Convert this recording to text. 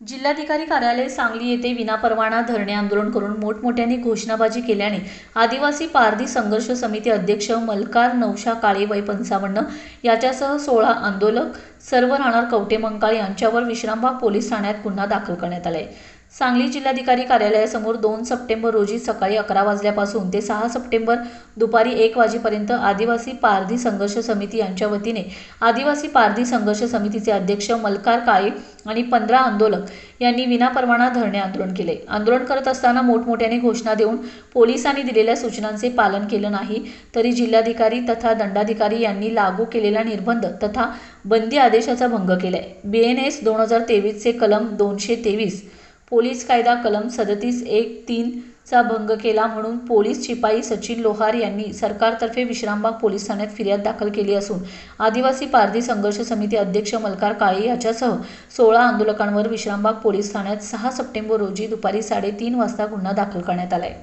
जिल्हाधिकारी कार्यालय सांगली येथे विनापरवाना धरणे आंदोलन करून मोठमोठ्याने घोषणाबाजी केल्याने आदिवासी पारधी संघर्ष समिती अध्यक्ष मल्कार नवशा काळे वय पंचावन्न याच्यासह सोळा आंदोलक सर्व राहणार कवटेमंकाळ यांच्यावर विश्रामबाग पोलीस ठाण्यात गुन्हा दाखल करण्यात आलाय. सांगली जिल्हाधिकारी कार्यालयासमोर दोन सप्टेंबर रोजी सकाळी अकरा वाजल्यापासून ते सहा सप्टेंबर दुपारी एक वाजेपर्यंत आदिवासी पारधी संघर्ष समिती यांच्या वतीने आदिवासी पारधी संघर्ष समितीचे अध्यक्ष मल्कार काळे आणि पंधरा आंदोलक यांनी विनापरवाना धरणे आंदोलन केले. आंदोलन करत असताना मोठमोठ्याने घोषणा देऊन पोलिसांनी दिलेल्या सूचनांचे पालन केलं नाही तरी जिल्हाधिकारी तथा दंडाधिकारी यांनी लागू केलेला निर्बंध तथा बंदी आदेशाचा भंग केलाय. बी एन एस दोन हजार तेवीसचे कलम दोनशे तेवीस पोलीस कायदा कलम सदतीस एक तीन चा भंग केला म्हणून पोलीस शिपाई सचिन लोहार यांनी सरकारतर्फे विश्रामबाग पोलीस ठाण्यात फिर्याद दाखल केली असून आदिवासी पारधी संघर्ष समिती अध्यक्ष मल्कार काळे याच्यासह सोळा आंदोलकांवर विश्रामबाग पोलीस ठाण्यात सहा सप्टेंबर रोजी दुपारी साडेतीन वाजता गुन्हा दाखल करण्यात आलाय.